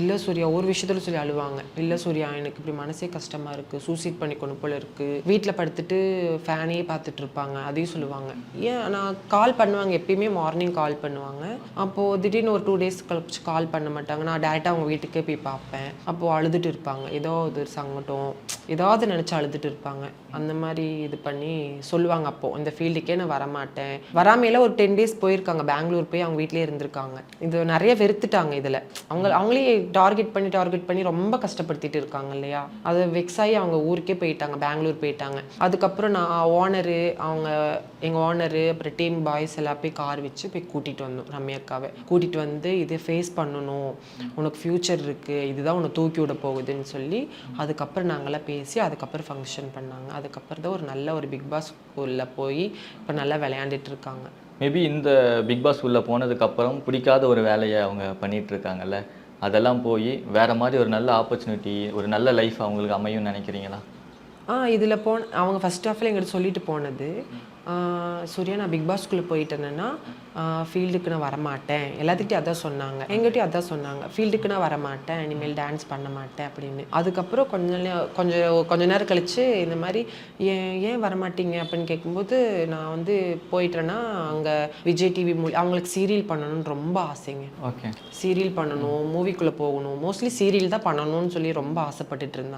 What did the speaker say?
இல்லை சூர்யா ஒரு விஷயத்துல சொல்லி அழுவாங்க. இல்லை சூர்யா எனக்கு இப்படி மனசே கஷ்டமா இருக்கு சூசைட் பண்ணிக்கணும் போல இருக்கு. வீட்டில் படுத்துட்டு ஃபேனே பார்த்துட்டு இருப்பாங்க அதையும் சொல்லுவாங்க. ஏன் நான் கால் பண்ணுவாங்க எப்பயுமே மார்னிங் கால் பண்ணுவாங்க. அப்போது திடீர்னு ஒரு டூ டேஸ் கழிச்சு கால் பண்ண மாட்டாங்க. நான் டேரெக்டாக அவங்க வீட்டுக்கே போய் பார்ப்பேன். அப்போது அழுதுட்டு இருப்பாங்க. ஏதோ ஒரு சங்கட்டம் ஏதாவது நினச்சி அழுதுட்டு இருப்பாங்க. அந்த மாதிரி இது பண்ணி சொல்லுவாங்க அப்போது இந்த ஃபீல்டுக்கே நான் வரமாட்டேன். வராமையில ஒரு டென் டேஸ் போயிருக்காங்க. பெங்களூர் போய் அவங்க வீட்டிலே இருந்திருக்காங்க. இது நிறைய வெறுத்துட்டாங்க இதில். அவங்க அவங்களே டார்கெட் பண்ணி டார்கெட் பண்ணி ரொம்ப கஷ்டப்படுத்திட்டு இருக்காங்க இல்லையா? அது வெக்ஸ் ஆகி அவங்க ஊருக்கே போயிட்டாங்க பெங்களூர் போயிட்டாங்க. அதுக்கப்புறம் நான் ஓனரு அவங்க எங்கள் ஓனரு அப்புறம் டீம் பாய்ஸ் எல்லாம் போய் கார் வச்சு போய் கூட்டிகிட்டு வந்தோம் ரம்யாக்காவை கூட்டிகிட்டு வந்து இதை ஃபேஸ் பண்ணணும். உனக்கு ஃப்யூச்சர் இருக்குது இதுதான் உன்னை தூக்கி விட போகுதுன்னு சொல்லி அதுக்கப்புறம் நாங்களாம் பேசி அதுக்கப்புறம் ஃபங்க்ஷன் பண்ணாங்க. அதுக்கப்புறம் தான் ஒரு நல்ல ஒரு பிக் பாஸ் ஸ்கூலில் போய் இப்போ நல்லா விளையாண்டுட்டு இருக்காங்க. மேபி இந்த பிக் பாஸ் உள்ள போனதுக்கப்புறம் பிடிக்காத ஒரு வேலையை அவங்க பண்ணிட்டு இருக்காங்கல்ல? அதெல்லாம் போய் வேறு மாதிரி ஒரு நல்ல ஆப்பர்ச்சுனிட்டி ஒரு நல்ல லைஃப் அவங்களுக்கு அமையும்னு நினைக்கிறீங்களா? இதில் போன அவங்க ஃபர்ஸ்ட் ஆஃப்ல எங்கிட்ட சொல்லிட்டு போனது. சூர்யா நான் பிக் பாஸ்க்குள்ளே போயிட்டேன்னா ஃபீல்டுக்கு நான் வரமாட்டேன். எல்லாத்துக்கிட்டையும் அதான் சொன்னாங்க. எங்கிட்டயும் அதான் சொன்னாங்க. ஃபீல்டுக்கு நான் வரமாட்டேன். இனிமேல் டான்ஸ் பண்ண மாட்டேன் அப்படின்னு. அதுக்கப்புறம் கொஞ்ச நே- கொஞ்சம் கொஞ்ச நேரம் கழிச்சு இந்த மாதிரி ஏன் ஏன் வரமாட்டீங்க? அப்படின்னு கேட்கும்போது நான் வந்து போயிட்டேன்னா அங்கே விஜய் டிவி மூலி அவங்களுக்கு சீரியல் பண்ணணும்னு ரொம்ப ஆசைங்க. ஓகே சீரியல் பண்ணணும் மூவிக்குள்ளே போகணும். மோஸ்ட்லி சீரியல் தான் பண்ணணும்னு சொல்லி ரொம்ப ஆசைப்பட்டுட்டு இருந்தாங்க.